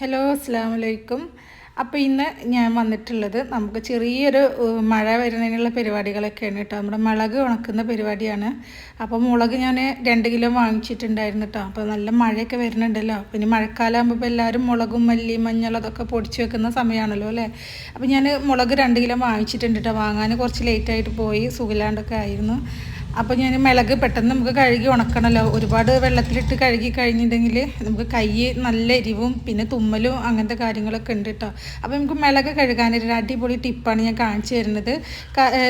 Hello അസ്സാം വലൈക്കും അപ്പോൾ ഇന്ന് ഞാൻ വന്നിട്ടുള്ളത് നമുക്ക് ചെറിയൊരു മഴ വരുന്നതിനുള്ള പരിപാടികളൊക്കെയാണ് കേട്ടോ നമ്മുടെ മുളക് ഉണക്കുന്ന പരിപാടിയാണ്. അപ്പോൾ മുളക് ഞാൻ രണ്ട് കിലോ വാങ്ങിച്ചിട്ടുണ്ടായിരുന്നു കേട്ടോ അപ്പോൾ നല്ല മഴയൊക്കെ വരുന്നുണ്ടല്ലോ. പിന്നെ മഴക്കാലമാകുമ്പോൾ എല്ലാവരും മുളകും മല്ലി മഞ്ഞൾ അതൊക്കെ പൊടിച്ച് വെക്കുന്ന സമയമാണല്ലോ അല്ലേ? അപ്പോൾ ഞാൻ മുളക് രണ്ട് കിലോ വാങ്ങിച്ചിട്ടുണ്ട് കേട്ടോ വാങ്ങാൻ കുറച്ച് ലേറ്റായിട്ട് പോയി. സുഖില്ലാണ്ടൊക്കെ ആയിരുന്നു. അപ്പോൾ ഞാൻ മിളക് പെട്ടെന്ന് നമുക്ക് കഴുകി ഉണക്കണമല്ലോ ഒരുപാട് വെള്ളത്തിലിട്ട് കഴുകി കഴിഞ്ഞിട്ടുണ്ടെങ്കിൽ നമുക്ക് കൈ നല്ല എരിവും പിന്നെ തുമ്മലും അങ്ങനത്തെ കാര്യങ്ങളൊക്കെ ഉണ്ട് കേട്ടോ അപ്പോൾ നമുക്ക് മിളക് കഴുകാനൊരു അടിപൊളി ടിപ്പാണ് ഞാൻ കാണിച്ചു തരുന്നത്.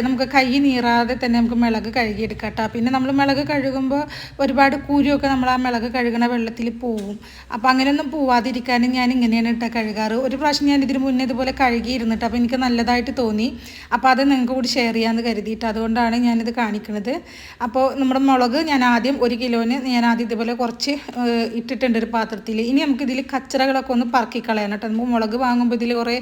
നമുക്ക് കൈ നീറാതെ തന്നെ നമുക്ക് മിളക് കഴുകിയെടുക്കാം കേട്ടോ പിന്നെ നമ്മൾ മിളക് കഴുകുമ്പോൾ ഒരുപാട് കൂരിയൊക്കെ നമ്മൾ ആ മിളക് കഴുകണ വെള്ളത്തിൽ പോവും. അപ്പോൾ അങ്ങനെയൊന്നും പോവാതിരിക്കാനും ഞാൻ ഇങ്ങനെയാണ് കേട്ടോ കഴുകാറ്. ഒരു പ്രാവശ്യം ഞാൻ ഇതിന് മുന്നേ ഇതുപോലെ കഴുകിയിരുന്നിട്ട് അപ്പോൾ എനിക്ക് നല്ലതായിട്ട് തോന്നി. അപ്പോൾ അത് നിങ്ങൾക്ക് കൂടി ഷെയർ ചെയ്യാമെന്ന് കരുതിയിട്ട് അതുകൊണ്ടാണ് ഞാനിത് കാണിക്കുന്നത് അപ്പോൾ നമ്മുടെ മുളക് ഞാൻ ആദ്യം ഒരു കിലോന് ഞാൻ ആദ്യം ഇതുപോലെ കുറച്ച് ഇട്ടിട്ടുണ്ട് ഒരു പാത്രത്തിൽ ഇനി നമുക്ക് ഇതിൽ കച്ചറകളൊക്കെ ഒന്ന് പറക്കി കളയണം കേട്ടോ. നമുക്ക് മുളക് വാങ്ങുമ്പോൾ ഇതിൽ കുറേ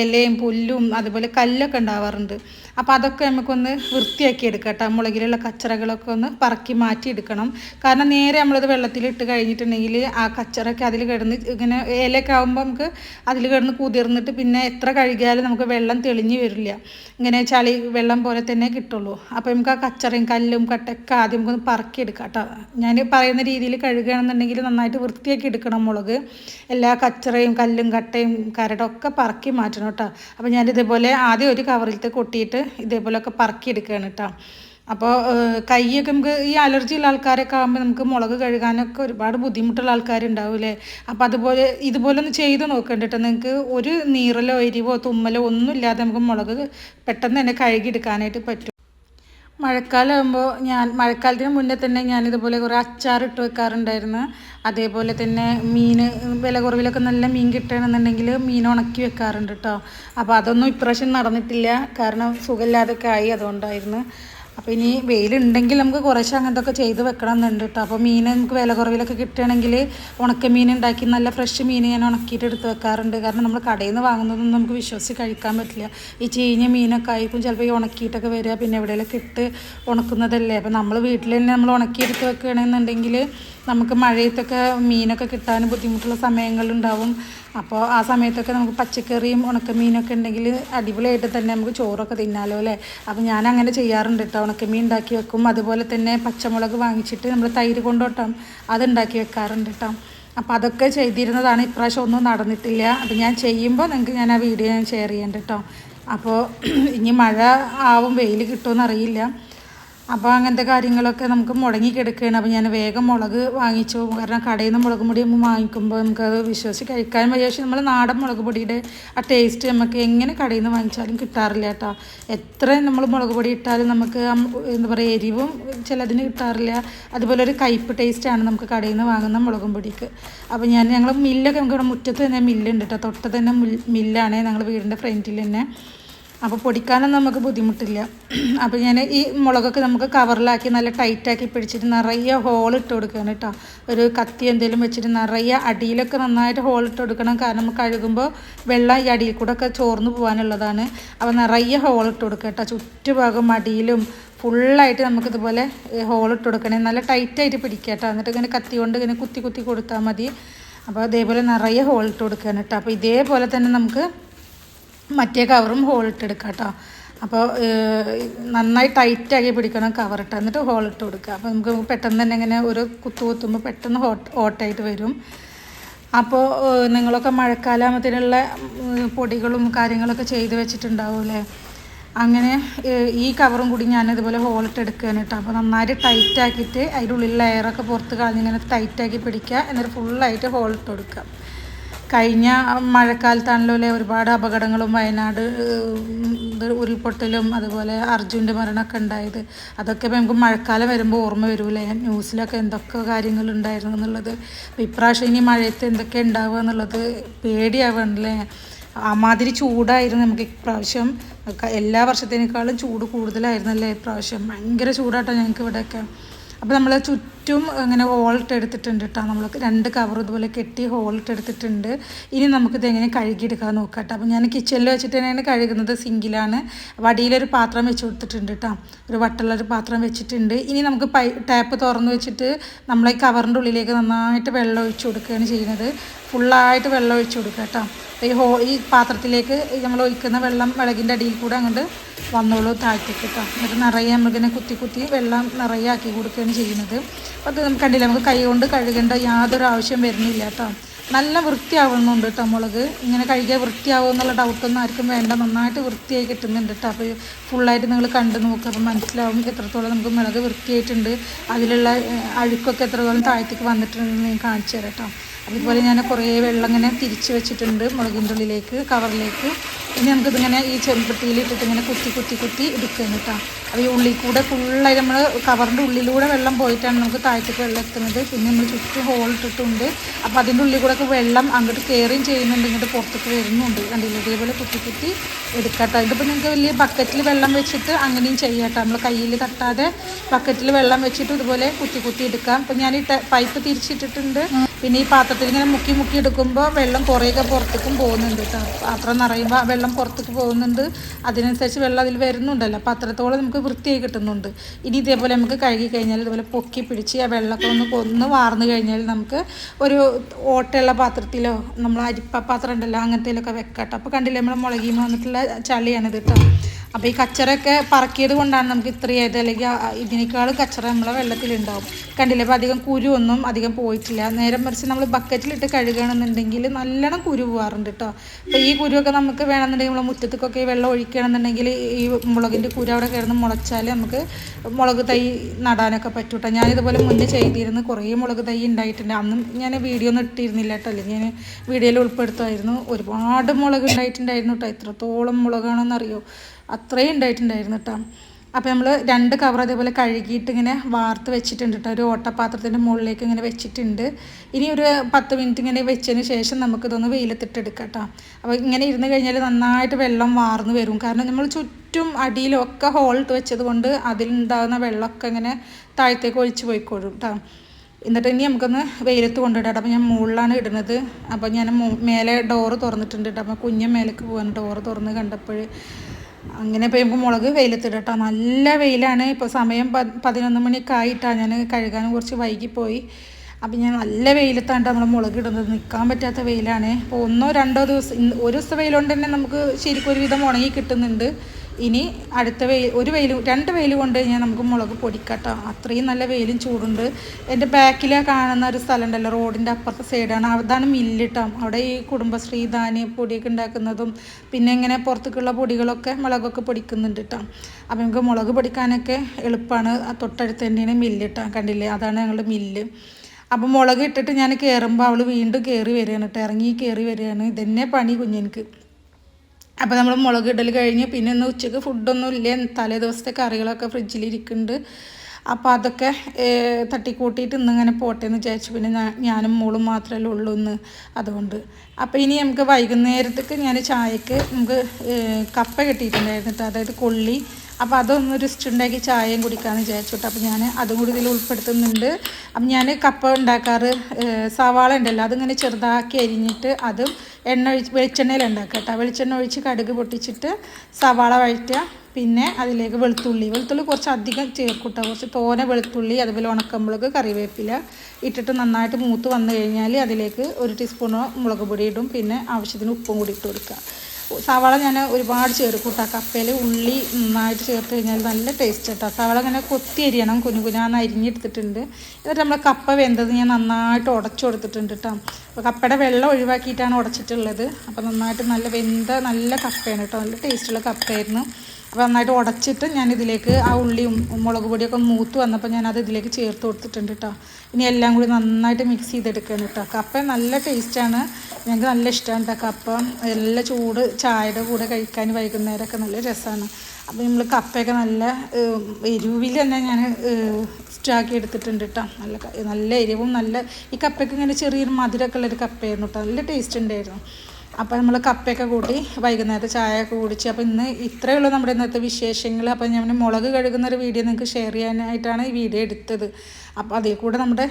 ഇലയും പുല്ലും അതുപോലെ കല്ലൊക്കെ ഉണ്ടാവാറുണ്ട്. അപ്പോൾ അതൊക്കെ നമുക്കൊന്ന് വൃത്തിയാക്കി എടുക്കാം കേട്ടോ. മുളകിലുള്ള കച്ചറകളൊക്കെ ഒന്ന് പറക്കി മാറ്റി എടുക്കണം കാരണം നേരെ നമ്മളത് വെള്ളത്തിലിട്ട് കഴിഞ്ഞിട്ടുണ്ടെങ്കിൽ ആ കച്ചറൊക്കെ അതിൽ കിടന്ന് ഇങ്ങനെ ഇലയൊക്കെ ആകുമ്പോൾ നമുക്ക് അതിൽ കിടന്ന് കുതിർന്നിട്ട് പിന്നെ എത്ര കഴുകിയാലും നമുക്ക് വെള്ളം തെളിഞ്ഞ് വരില്ല. ഇങ്ങനെ ചളി വെള്ളം പോലെ തന്നെ കിട്ടുള്ളൂ. അപ്പോൾ നമുക്ക് ആ കച്ചറയും കല്ലും കട്ടൊക്കെ ആദ്യം നമുക്കൊന്ന് പറക്കി എടുക്കാം കേട്ടോ. ഞാൻ പറയുന്ന രീതിയിൽ കഴുകുകയാണെന്നുണ്ടെങ്കിൽ നന്നായിട്ട് വൃത്തിയാക്കി എടുക്കണം മുളക്. എല്ലാ കച്ചറയും കല്ലും കട്ടയും കരടൊക്കെ പറക്കി മാറ്റണം കേട്ടോ. അപ്പോൾ ഞാൻ ഇതേപോലെ ആദ്യം ഒരു കവറിലത്തെ കൊട്ടിയിട്ട് ഇതേപോലെയൊക്കെ പറക്കി എടുക്കുകയാണ് കേട്ടോ. അപ്പോൾ കൈയൊക്കെ നമുക്ക് ഈ അലർജി ഉള്ള ആൾക്കാരൊക്കെ ആകുമ്പോൾ നമുക്ക് മുളക് കഴുകാനൊക്കെ ഒരുപാട് ബുദ്ധിമുട്ടുള്ള ആൾക്കാരുണ്ടാവില്ലേ അപ്പോൾ അതുപോലെ ഇതുപോലെ ഒന്ന് ചെയ്ത് നോക്കണ്ട കേട്ടോ. നിങ്ങൾക്ക് ഒരു നീറലോ എരിവോ തുമ്മലോ ഒന്നും ഇല്ലാതെ നമുക്ക് മുളക് പെട്ടെന്ന് തന്നെ കഴുകിയെടുക്കാനായിട്ട് പറ്റും. മഴക്കാലമാകുമ്പോൾ ഞാൻ മഴക്കാലത്തിന് മുന്നേ തന്നെ ഞാൻ ഇതുപോലെ കുറേ അച്ചാറിട്ട് വെക്കാറുണ്ടായിരുന്നു. അതേപോലെ തന്നെ മീൻ വില കുറവിലൊക്കെ നല്ല മീൻ കിട്ടുകയാണെന്നുണ്ടെങ്കിൽ മീൻ ഉണക്കി വെക്കാറുണ്ട് കേട്ടോ അപ്പോൾ അതൊന്നും ഇപ്രാവശ്യം നടന്നിട്ടില്ല. കാരണം സുഖമില്ലാതൊക്കെ ആയി അതുകൊണ്ടായിരുന്നു. അപ്പോൾ ഇനി വെയിലുണ്ടെങ്കിൽ നമുക്ക് കുറേശ്ശെ അങ്ങനത്തെ ഒക്കെ ചെയ്ത് വെക്കണം എന്നുണ്ട് കേട്ടോ അപ്പോൾ മീൻ നമുക്ക് വില കുറവിലൊക്കെ കിട്ടുകയാണെങ്കിൽ ഉണക്ക മീൻ ഉണ്ടാക്കി നല്ല ഫ്രഷ് മീൻ ഞാൻ ഉണക്കിയിട്ട് എടുത്ത് വെക്കാറുണ്ട്. കാരണം നമ്മൾ കടയിൽ നിന്ന് വാങ്ങുന്നതൊന്നും നമുക്ക് വിശ്വസിച്ച് കഴിക്കാൻ പറ്റില്ല. ഈ ചീഞ്ഞ മീനൊക്കെ ആയിരിക്കും ചിലപ്പോൾ ഈ ഉണക്കിയിട്ടൊക്കെ വരിക പിന്നെ എവിടെയെങ്കിലൊക്കെ ഇട്ട് ഉണക്കുന്നതല്ലേ. അപ്പോൾ നമ്മൾ വീട്ടിൽ തന്നെ നമ്മൾ ഉണക്കിയെടുത്ത് വെക്കുകയാണെന്നുണ്ടെങ്കിൽ നമുക്ക് മഴയത്തൊക്കെ മീനൊക്കെ കിട്ടാനും ബുദ്ധിമുട്ടുള്ള സമയങ്ങളുണ്ടാവും. അപ്പോൾ ആ സമയത്തൊക്കെ നമുക്ക് പച്ചക്കറിയും ഉണക്കമീനൊക്കെ ഉണ്ടെങ്കിൽ അടിപൊളിയായിട്ട് തന്നെ നമുക്ക് ചോറൊക്കെ തിന്നാലോ അല്ലേ? അപ്പോൾ ഞാൻ അങ്ങനെ ചെയ്യാറുണ്ട് കേട്ടോ. ഉണക്കമീൻ ഉണ്ടാക്കി വെക്കും. അതുപോലെ തന്നെ പച്ചമുളക് വാങ്ങിച്ചിട്ട് നമ്മൾ തൈര് കൊണ്ടോട്ടം. അത് ഉണ്ടാക്കി വെക്കാറുണ്ട് കേട്ടോ. അപ്പോൾ അതൊക്കെ ചെയ്തിരുന്നതാണ്. ഇപ്രാവശ്യം ഒന്നും നടന്നിട്ടില്ല. അത് ഞാൻ ചെയ്യുമ്പോൾ നിങ്ങൾക്ക് ഞാൻ ആ വീഡിയോ ഞാൻ ഷെയർ ചെയ്യേണ്ട കേട്ടോ. അപ്പോൾ ഇനി മഴ ആവും വെയിൽ കിട്ടുമെന്ന് അറിയില്ല. അപ്പോൾ അങ്ങനത്തെ കാര്യങ്ങളൊക്കെ നമുക്ക് മുടങ്ങി കിടക്കുകയാണ് അപ്പോൾ ഞാൻ വേഗം മുളക് വാങ്ങിച്ചു. കാരണം കടയിൽ നിന്ന് മുളക് പൊടി നമ്മൾ വാങ്ങിക്കുമ്പോൾ നമുക്കത് വിശ്വസിച്ച് കഴിക്കാൻ വയ്യ. പക്ഷേ നമ്മൾ നാടൻ മുളക് പൊടിയുടെ ആ ടേസ്റ്റ് നമുക്ക് എങ്ങനെ കടയിൽ നിന്ന് വാങ്ങിച്ചാലും കിട്ടാറില്ല കേട്ടോ. എത്ര നമ്മൾ മുളക് പൊടി ഇട്ടാലും നമുക്ക് എന്താ പറയുക എരിവും ചിലതിന് കിട്ടാറില്ല. അതുപോലെ ഒരു കയ്പ്പ് ടേസ്റ്റാണ് നമുക്ക് കടയിൽ നിന്ന് വാങ്ങുന്ന മുളകും പൊടിക്ക്. അപ്പോൾ ഞാൻ ഞങ്ങൾ മില്ലൊക്കെ നമുക്ക് ഇവിടെ മുറ്റത്ത് തന്നെ മില്ലുണ്ട് കേട്ടോ. തൊട്ട് തന്നെ മില്ലാണ് ഞങ്ങൾ വീടിന്റെ ഫ്രണ്ടിൽ തന്നെ. അപ്പോൾ പൊടിക്കാനൊന്നും നമുക്ക് ബുദ്ധിമുട്ടില്ല. അപ്പോൾ ഞാൻ ഈ മുളകൊക്കെ നമുക്ക് കവറിലാക്കി നല്ല ടൈറ്റാക്കി പിടിച്ചിട്ട് നിറയെ ഹോൾ ഇട്ട് കൊടുക്കണം കേട്ടോ. ഒരു കത്തി എന്തെങ്കിലും വെച്ചിട്ട് നിറയെ അടിയിലൊക്കെ നന്നായിട്ട് ഹോൾ ഇട്ട് കൊടുക്കണം. കാരണം കഴുകുമ്പോൾ വെള്ളം ഈ അടിയിൽ കൂടെ ഒക്കെ ചോർന്ന് പോകാനുള്ളതാണ് അപ്പോൾ നിറയെ ഹോൾ ഇട്ട് കൊടുക്കുക കേട്ടോ. ചുറ്റുഭാഗം അടിയിലും ഫുള്ളായിട്ട് നമുക്കിതുപോലെ ഹോൾ ഇട്ട് കൊടുക്കണേ. നല്ല ടൈറ്റായിട്ട് പിടിക്കുക കേട്ടോ. എന്നിട്ട് ഇങ്ങനെ കത്തി കൊണ്ട് ഇങ്ങനെ കുത്തി കുത്തി കൊടുത്താൽ മതി. അപ്പോൾ അതേപോലെ നിറയെ ഹോൾ ഇട്ട് കൊടുക്കുകയാണ് കേട്ടോ. അപ്പോൾ ഇതേപോലെ തന്നെ നമുക്ക് മറ്റേ കവറും ഹോൾ എടുക്കുക കേട്ടോ അപ്പോൾ നന്നായി ടൈറ്റാക്കി പിടിക്കണം കവർ ഇട്ട്. എന്നിട്ട് ഹോൾ ഇട്ട് കൊടുക്കുക. അപ്പോൾ നമുക്ക് പെട്ടെന്ന് തന്നെ ഇങ്ങനെ ഒരു കുത്തു കുത്തുമ്പോൾ പെട്ടെന്ന് ഹോട്ട് ഹോട്ടായിട്ട് വരും. അപ്പോൾ നിങ്ങളൊക്കെ മഴക്കാലാമത്തിനുള്ള പൊടികളും കാര്യങ്ങളൊക്കെ ചെയ്ത് വെച്ചിട്ടുണ്ടാവില്ലേ അങ്ങനെ ഈ കവറും കൂടി ഞാൻ ഇതുപോലെ ഹോളിട്ട് എടുക്കുകയാണ് കേട്ടോ അപ്പോൾ നന്നായിട്ട് ടൈറ്റാക്കിയിട്ട് അതിന്റെ ഉള്ളിൽ ലെയറൊക്കെ പുറത്ത് കളഞ്ഞിങ്ങനെ ടൈറ്റാക്കി പിടിക്കുക. എന്നിട്ട് ഫുള്ളായിട്ട് ഹോളിട്ട് കൊടുക്കുക. കഴിഞ്ഞ മഴക്കാലത്താണല്ലോ അല്ലേ? ഒരുപാട് അപകടങ്ങളും വയനാട് ഉരുൾപൊട്ടലും അതുപോലെ അർജുന്റെ മരണമൊക്കെ ഉണ്ടായത്. അതൊക്കെ ഇപ്പം നമുക്ക് മഴക്കാലം വരുമ്പോൾ ഓർമ്മ വരൂലേ ന്യൂസിലൊക്കെ എന്തൊക്കെ കാര്യങ്ങളുണ്ടായിരുന്നു എന്നുള്ളത്. അപ്പോൾ ഇപ്രാവശ്യം ഇനി മഴയത്ത് എന്തൊക്കെ ഉണ്ടാവുക എന്നുള്ളത് പേടിയാവണല്ലേ? അമാതിരി ചൂടായിരുന്നു നമുക്ക് ഇപ്രാവശ്യം. എല്ലാ വർഷത്തേനേക്കാളും ചൂട് കൂടുതലായിരുന്നല്ലേ ഇപ്രാവശ്യം? ഭയങ്കര ചൂടാട്ടോ ഞങ്ങൾക്ക് ഇവിടെയൊക്കെ അപ്പോൾ നമ്മൾ ചുറ്റും ചുറ്റും ഇങ്ങനെ ഹോൾട്ട് എടുത്തിട്ടുണ്ട് കേട്ടോ. നമ്മൾ രണ്ട് കവർ ഇതുപോലെ കെട്ടി ഹോൾട്ട് എടുത്തിട്ടുണ്ട്. ഇനി നമുക്കിത് എങ്ങനെ കഴുകിയെടുക്കാൻ നോക്കാം കേട്ടോ അപ്പോൾ ഞാൻ കിച്ചണിൽ വെച്ചിട്ട് തന്നെയാണ് കഴുകുന്നത്. സിങ്കിലാണ്. വടിയിലൊരു പാത്രം വെച്ച് കൊടുത്തിട്ടുണ്ട് കേട്ടോ. ഒരു വട്ടുള്ളൊരു പാത്രം വെച്ചിട്ടുണ്ട്. ഇനി നമുക്ക് പൈ ടാപ്പ് തുറന്ന് വെച്ചിട്ട് നമ്മളെ കവറിന്റെ ഉള്ളിലേക്ക് നന്നായിട്ട് വെള്ളം ഒഴിച്ച് കൊടുക്കുകയാണ് ചെയ്യുന്നത്. ഫുള്ളായിട്ട് വെള്ളം ഒഴിച്ച് കൊടുക്കുക കേട്ടോ. ഈ ഹോ ഈ പാത്രത്തിലേക്ക് നമ്മൾ ഒഴിക്കുന്ന വെള്ളം വിളകിന്റെ അടിയിൽ കൂടെ അങ്ങോട്ട് വന്നോളൂ താഴ്ത്തേക്ക് കേട്ടോ. എന്നിട്ട് നിറയെ നമ്മളിങ്ങനെ കുത്തി കുത്തി വെള്ളം നിറയെ ആക്കി കൊടുക്കുകയാണ് ചെയ്യുന്നത്. അപ്പോൾ അത് നമുക്ക് കണ്ടില്ല? നമുക്ക് കൈ കൊണ്ട് കഴുകേണ്ട യാതൊരു ആവശ്യം വരുന്നില്ല കേട്ടോ. നല്ല വൃത്തിയാവുന്നുണ്ട് കേട്ടോ മുളക്. ഇങ്ങനെ കഴുകിയാൽ വൃത്തിയാവും എന്നുള്ള ഡൗട്ടൊന്നും ആർക്കും വേണ്ട. നന്നായിട്ട് വൃത്തിയായി കിട്ടുന്നുണ്ട് കേട്ടോ. അപ്പോൾ ഫുള്ളായിട്ട് നിങ്ങൾ കണ്ടു നോക്കുക അപ്പോൾ മനസ്സിലാവും എത്രത്തോളം നമുക്ക് മുളക് വൃത്തിയായിട്ടുണ്ട്. അതിലുള്ള അഴുക്കൊക്കെ എത്രത്തോളം താഴത്തേക്ക് വന്നിട്ടുണ്ടെന്ന് ഞാൻ കാണിച്ചു തരാം കേട്ടോ. അതുപോലെ ഞാൻ കുറേ വെള്ളം ഇങ്ങനെ തിരിച്ച് വെച്ചിട്ടുണ്ട് മുളകിന്റെ ഉള്ളിലേക്ക് കവറിലേക്ക്. ഇനി നമുക്കിതിങ്ങനെ ഈ ചെമ്പട്ടിയിൽ ഇട്ടിട്ട് ഇങ്ങനെ കുത്തി കുത്തി കുത്തി എടുക്കണം കേട്ടോ. അപ്പോൾ ഈ ഉള്ളിൽ കൂടെ ഫുള്ളായി നമ്മൾ കവറിന്റെ ഉള്ളിലൂടെ വെള്ളം പോയിട്ടാണ് നമുക്ക് താഴത്തേക്ക് വെള്ളം എത്തുന്നത്. പിന്നെ നമ്മൾ ചുറ്റും ഹോൾ ഇട്ടിട്ടുണ്ട്. അപ്പോൾ അതിന്റെ ഉള്ളിൽ കൂടെ ഒക്കെ വെള്ളം അങ്ങോട്ട് കയറുകയും ചെയ്യുന്നുണ്ട് ഇങ്ങോട്ട് പുറത്തേക്ക് വരുന്നുണ്ട്. കണ്ടില്ല? ഇതേപോലെ കുത്തി കുത്തി എടുക്കട്ടോ. ഇതിപ്പോൾ നിങ്ങൾക്ക് വലിയ ബക്കറ്റിൽ വെള്ളം വെച്ചിട്ട് അങ്ങനെയും ചെയ്യാട്ടോ നമ്മൾ കയ്യിൽ തട്ടാതെ ബക്കറ്റിൽ വെള്ളം വെച്ചിട്ട് ഇതുപോലെ കുത്തി കുത്തി എടുക്കാം. ഇപ്പം ഞാൻ ഈ പൈപ്പ് തിരിച്ചിട്ടിട്ടുണ്ട്. പിന്നെ ഈ പാത്രത്തിൽ ഇങ്ങനെ മുക്കി മുക്കി എടുക്കുമ്പോൾ വെള്ളം കുറേയൊക്കെ പുറത്തേക്കും പോകുന്നുണ്ട് പാത്രം നിറയുമ്പോൾ വെള്ളം പുറത്തേക്ക് പോകുന്നുണ്ട്. അതിനനുസരിച്ച് വെള്ളം അതിൽ വരുന്നുണ്ടല്ലോ. അപ്പോൾ അത്രത്തോളം നമുക്ക് വൃത്തിയായി കിട്ടുന്നുണ്ട്. ഇനി ഇതേപോലെ നമുക്ക് കഴുകി കഴിഞ്ഞാൽ ഇതുപോലെ പൊക്കി പിടിച്ച് ആ വെള്ളമൊക്കെ ഒന്ന് കൊന്ന് വാർന്നു കഴിഞ്ഞാൽ നമുക്ക് ഒരു ഓട്ടയുള്ള പാത്രത്തിലോ നമ്മൾ അരിപ്പ പാത്രം ഉണ്ടല്ലോ അങ്ങനത്തേലൊക്കെ വെക്കാട്ടോ അപ്പോൾ കണ്ടില്ലേ നമ്മൾ മുളകിന്ന് വന്നിട്ടുള്ള ചളിയാണിത് കേട്ടോ. അപ്പോൾ ഈ കച്ചറയൊക്കെ പറക്കിയത് കൊണ്ടാണ് നമുക്ക് ഇത്രയായത് അല്ലെങ്കിൽ ഇതിനേക്കാൾ കച്ചറ നമ്മളെ വെള്ളത്തിലുണ്ടാവും. കണ്ടില്ലേ? അപ്പോൾ അധികം കുരു ഒന്നും അധികം പോയിട്ടില്ല. നേരെ മറിച്ച് നമ്മൾ ബക്കറ്റിലിട്ട് കഴുകണമെന്നുണ്ടെങ്കിൽ നല്ലോണം കുരു പോകാറുണ്ട് കേട്ടോ അപ്പോൾ ഈ കുരുവൊക്കെ നമുക്ക് വേണമെന്നുണ്ടെങ്കിൽ നമ്മൾ മുറ്റത്തേക്കൊക്കെ വെള്ളം ഒഴിക്കുകയാണെന്നുണ്ടെങ്കിൽ ഈ മുളകിന്റെ കുരു അവിടെ കിടന്ന് മുളച്ചാൽ നമുക്ക് മുളക് തൈ നടാനൊക്കെ പറ്റും കേട്ടോ ഞാനിതുപോലെ മുന്നേ ചെയ്തിരുന്നു കുറേ മുളക് തൈ ഉണ്ടായിട്ടുണ്ട്. അന്നും ഞാൻ വീഡിയോ ഒന്നും ഇട്ടിരുന്നില്ല കേട്ടോ അല്ലെങ്കിൽ ഞാൻ വീഡിയോയിൽ ഉൾപ്പെടുത്തുമായിരുന്നു. ഒരുപാട് മുളക് ഉണ്ടായിട്ടുണ്ടായിരുന്നു കേട്ടോ എത്രത്തോളം മുളകാണെന്നറിയോ? അത്രയും ഉണ്ടായിട്ടുണ്ടായിരുന്നു കേട്ടോ അപ്പോൾ നമ്മൾ രണ്ട് കവർ അതേപോലെ കഴുകിയിട്ട് ഇങ്ങനെ വാർത്ത് വെച്ചിട്ടുണ്ട് കേട്ടോ ഒരു ഓട്ടപാത്രത്തിന്റെ മുകളിലേക്ക് ഇങ്ങനെ വെച്ചിട്ടുണ്ട്. ഇനി ഒരു പത്ത് മിനിറ്റ് ഇങ്ങനെ വെച്ചതിന് ശേഷം നമുക്കിതൊന്ന് വെയിലത്തിട്ടെടുക്കാം കേട്ടോ അപ്പോൾ ഇങ്ങനെ ഇരുന്ന് കഴിഞ്ഞാൽ നന്നായിട്ട് വെള്ളം വാർന്ന് വരും. കാരണം നമ്മൾ ചുറ്റും അടിയിലൊക്കെ ഹോൾട്ട് വെച്ചത് കൊണ്ട് അതിലുണ്ടാകുന്ന വെള്ളമൊക്കെ ഇങ്ങനെ താഴത്തേക്ക് ഒഴിച്ച് പോയിക്കോളും കേട്ടോ എന്നിട്ട് ഇനി നമുക്കൊന്ന് വെയിലത്ത് കൊണ്ടിടാം അപ്പോൾ ഞാൻ മുകളിലാണ് ഇടുന്നത്. അപ്പോൾ ഞാൻ മേലെ ഡോറ് തുറന്നിട്ടുണ്ട് കേട്ടോ അപ്പോൾ കുഞ്ഞ് മേലേക്ക് പോകാൻ ഡോറ് തുറന്ന് കണ്ടപ്പോൾ അങ്ങനെ ഇപ്പോൾ മുളക് വെയിലത്തിടട്ടോ നല്ല വെയിലാണ്. ഇപ്പോൾ സമയം പതിനൊന്ന് മണിയൊക്കെ ആയിട്ടാണ് ഞാൻ കഴുകാനും കുറച്ച് വൈകിപ്പോയി. അപ്പം ഞാൻ നല്ല വെയിലത്താണ് നമ്മൾ മുളക് ഇടുന്നത്. നിൽക്കാൻ പറ്റാത്ത വെയിലാണ്. അപ്പോൾ ഒന്നോ രണ്ടോ ദിവസം ഒരു ദിവസം വെയിലുകൊണ്ട് തന്നെ നമുക്ക് ശരിക്കും ഒരുവിധം ഉണങ്ങി കിട്ടുന്നുണ്ട്. ഇനി അടുത്ത വെയിൽ ഒരു വെയിൽ രണ്ട് വെയിൽ കൊണ്ട് കഴിഞ്ഞാൽ നമുക്ക് മുളക് പൊടിക്കട്ടോ. അത്രയും നല്ല വെയിലും ചൂടുണ്ട്. എന്റെ ബാക്കിൽ കാണുന്ന ഒരു സ്ഥലം ഉണ്ടല്ലോ റോഡിന്റെ അപ്പുറത്തെ സൈഡാണ്. അതാണ് മില്ലിട്ടോ. അവിടെ ഈ കുടുംബശ്രീ ധാന്യ പൊടിയൊക്കെ ഉണ്ടാക്കുന്നതും പിന്നെ ഇങ്ങനെ പുറത്തേക്കുള്ള പൊടികളൊക്കെ മുളകൊക്കെ പൊടിക്കുന്നുണ്ട് കേട്ടോ അപ്പോൾ നമുക്ക് മുളക് പൊടിക്കാനൊക്കെ എളുപ്പമാണ് തൊട്ടടുത്ത് തന്നെയാണ് മില്ല് കണ്ടില്ലേ? അതാണ് ഞങ്ങളുടെ മില്ല്. അപ്പം മുളക് ഇട്ടിട്ട് ഞാൻ കയറുമ്പോൾ അവൾ വീണ്ടും കയറി വരികയാണ് കേട്ടോ ഇറങ്ങി കയറി വരികയാണ്. ഇതന്നെ പണി കുഞ്ഞെനിക്ക് അപ്പോൾ നമ്മൾ മുളക് ഇടൽ കഴിഞ്ഞ് പിന്നെ ഇന്ന് ഉച്ചയ്ക്ക് ഫുഡൊന്നും ഇല്ല? തലേ ദിവസത്തെ കറികളൊക്കെ ഫ്രിഡ്ജിലിരിക്കുന്നുണ്ട് അപ്പോൾ അതൊക്കെ തട്ടിക്കൂട്ടിയിട്ട് ഇന്നിങ്ങനെ പോട്ടെ എന്ന് വിചാരിച്ചു പിന്നെ ഞാനും മോളും മാത്രമല്ലേ ഉള്ളൂ ഇന്ന്. അതുകൊണ്ട് അപ്പോൾ ഇനി നമുക്ക് വൈകുന്നേരത്തേക്ക് ഞാൻ ചായക്ക് നമുക്ക് കപ്പ കെട്ടിയിട്ടുണ്ടായിരുന്നിട്ട് അതായത് കൊള്ളി അപ്പോൾ അതൊന്ന് റിസ്റ്റ് ഉണ്ടാക്കി ചായയും കുടിക്കാമെന്ന് വിചാരിച്ചോട്ടെ അപ്പോൾ ഞാൻ അതും കൂടി ഇതിൽ ഉൾപ്പെടുത്തുന്നുണ്ട്. അപ്പം ഞാൻ കപ്പ ഉണ്ടാക്കാറ് സവാള ഉണ്ടല്ലോ അതിങ്ങനെ ചെറുതാക്കി അരിഞ്ഞിട്ട് അതും എണ്ണ ഒഴിച്ച് വെളിച്ചെണ്ണയിൽ ഉണ്ടാക്കുക കേട്ടോ. വെളിച്ചെണ്ണ ഒഴിച്ച് കടുക് പൊട്ടിച്ചിട്ട് സവാള വഴറ്റുക. പിന്നെ അതിലേക്ക് വെളുത്തുള്ളി വെളുത്തുള്ളി കുറച്ച് അധികം ചേർക്കൂട്ടോ കുറച്ച് തോന വെളുത്തുള്ളി അതുപോലെ ഉണക്കമുളക് കറിവേപ്പില ഇട്ടിട്ട് നന്നായിട്ട് മൂത്ത് വന്നു കഴിഞ്ഞാൽ അതിലേക്ക് ഒരു ടീസ്പൂണോ മുളക് പൊടി ഇടും. പിന്നെ ആവശ്യത്തിന് ഉപ്പും കൂടി ഇട്ട് കൊടുക്കുക. സവാള ഞാൻ ഒരുപാട് ചേർക്കൂട്ടാ. കേട്ടോ കപ്പയിൽ ഉള്ളി നന്നായിട്ട് ചേർത്ത് കഴിഞ്ഞാൽ നല്ല ടേസ്റ്റ് കേട്ടോ സവാള ഇങ്ങനെ കൊത്തി അരിയണം കുഞ്ഞു കുഞ്ഞാന്ന് അരിഞ്ഞെടുത്തിട്ടുണ്ട്. എന്നിട്ട് നമ്മൾ കപ്പ വെന്തത് ഞാൻ നന്നായിട്ട് ഉടച്ചു കൊടുത്തിട്ടുണ്ട് കേട്ടോ അപ്പോൾ കപ്പയുടെ വെള്ളം ഒഴിവാക്കിയിട്ടാണ് ഉടച്ചിട്ടുള്ളത്. അപ്പോൾ നന്നായിട്ട് നല്ല വെന്ത നല്ല കപ്പയാണ് കേട്ടോ നല്ല ടേസ്റ്റുള്ള കപ്പയായിരുന്നു. നന്നായിട്ട് ഉടച്ചിട്ട് ഞാൻ ഇതിലേക്ക് ആ ഉള്ളിയും മുളക് പൊടിയൊക്കെ മൂത്ത് വന്നപ്പോൾ ഞാൻ അത് ഇതിലേക്ക് ചേർത്ത് കൊടുത്തിട്ടുണ്ട് കേട്ടോ ഇനി എല്ലാം കൂടി നന്നായിട്ട് മിക്സ് ചെയ്തെടുക്കണം കേട്ടോ കപ്പ നല്ല ടേസ്റ്റാണ് ഞങ്ങൾക്ക് നല്ല ഇഷ്ടമാണ് കേട്ടോ കപ്പ നല്ല ചൂട് ചായയുടെ കൂടെ കഴിക്കാൻ വൈകുന്നേരമൊക്കെ നല്ല രസമാണ്. അപ്പോൾ നമ്മൾ കപ്പയൊക്കെ നല്ല എരിവിൽ തന്നെ ഞാൻ സ്റ്റാക്കി എടുത്തിട്ടുണ്ട് കേട്ടോ നല്ല നല്ല എരിവും നല്ല ഈ കപ്പയ്ക്ക് ഇങ്ങനെ ചെറിയൊരു മധുരമൊക്കെ ഉള്ളൊരു കപ്പയായിരുന്നു കേട്ടോ നല്ല ടേസ്റ്റ് ഉണ്ടായിരുന്നു. അപ്പോൾ നമ്മൾ കപ്പയൊക്കെ കൂട്ടി വൈകുന്നേരത്തെ ചായ ഒക്കെ കുടിച്ച് അപ്പോൾ ഇന്ന് ഇത്രയേ ഉള്ളൂ നമ്മുടെ ഇന്നത്തെ വിശേഷങ്ങൾ അപ്പോൾ ഞാൻ മുളക് കഴുകുന്ന ഒരു വീഡിയോ നിങ്ങൾക്ക് ഷെയർ ചെയ്യാനായിട്ടാണ് ഈ വീഡിയോ എടുത്തത്. അപ്പോൾ അതിൽ കൂടെ നമ്മുടെ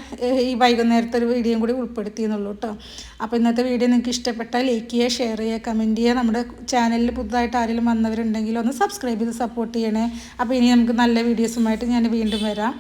ഈ വൈകുന്നേരത്തെ ഒരു വീഡിയോയും കൂടി ഉൾപ്പെടുത്തിയെന്നുള്ളൂ കേട്ടോ അപ്പോൾ ഇന്നത്തെ വീഡിയോ നിങ്ങൾക്ക് ഇഷ്ടപ്പെട്ടാൽ ലൈക്ക് ചെയ്യുക ഷെയർ ചെയ്യുക കമന്റ് ചെയ്യുക. നമ്മുടെ ചാനലിൽ പുതുതായിട്ട് ആരെങ്കിലും വന്നവരുണ്ടെങ്കിൽ ഒന്ന് സബ്സ്ക്രൈബ് ചെയ്ത് സപ്പോർട്ട് ചെയ്യണേ. അപ്പോൾ ഇനി നമുക്ക് നല്ല വീഡിയോസുമായിട്ട് ഞാൻ വീണ്ടും വരാം.